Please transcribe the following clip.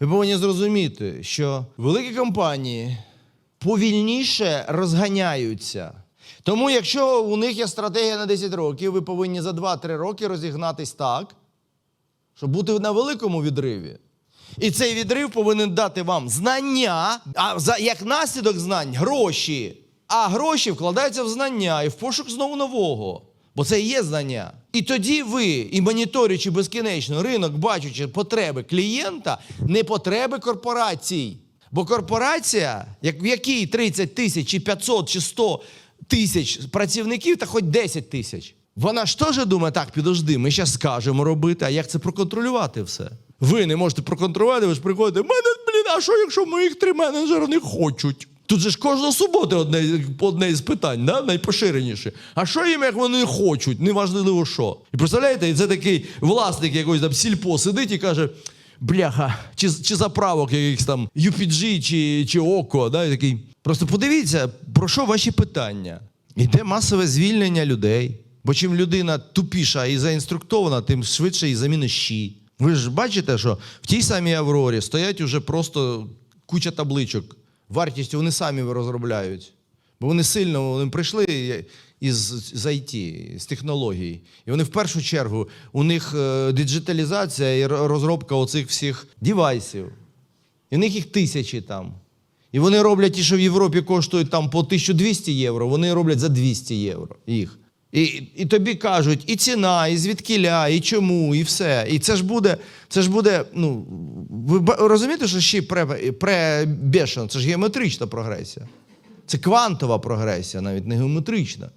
Ви повинні зрозуміти, що великі компанії повільніше розганяються. Тому, якщо у них є стратегія на 10 років, ви повинні за 2-3 роки розігнатись так, щоб бути на великому відриві. І цей відрив повинен дати вам знання, а за, як наслідок знань гроші. А гроші вкладаються в знання і в пошук знову нового. Бо це і є знання. І тоді ви, і моніторюючи безкінечно ринок, бачачи потреби клієнта, не потреби корпорацій. Бо корпорація, як, в якій 30 тисяч, чи 500, чи 100 тисяч працівників, та хоч 10 тисяч. Вона ж теж думає, так, підожди, ми зараз скажемо робити, а як це проконтролювати все? Ви не можете проконтролювати, ви ж приходите, мене, блін, а що, якщо моїх три менеджери не хочуть? Тут же ж кожного суботи одне, одне із питань, да? найпоширеніше. А що їм, як вони хочуть, неважливо що. І представляєте, це такий власник якогось там сільпо сидить і каже: бляха, чи, чи заправок якихось там UPG чи, чи ОКО, да? і такий. Просто подивіться, про що ваші питання. Йде масове звільнення людей. Бо чим людина тупіша і заінструктована, тим швидше і заміни щі. Ви ж бачите, що в тій самій Аврорі стоять уже просто куча табличок. Вартістю вони самі розробляють. Бо вони сильно вони прийшли із з IT, з технологій. І вони в першу чергу, у них е, диджиталізація і розробка оцих всіх девайсів. І в них їх тисячі там. І вони роблять ті, що в Європі коштують там по 1200 євро, вони роблять за 200 євро їх. І, і тобі кажуть, і ціна, і звідкіля, і чому, і все. І це ж буде, це ж буде, ну, ви розумієте, що ще пре, пре це ж геометрична прогресія. Це квантова прогресія, навіть не геометрична.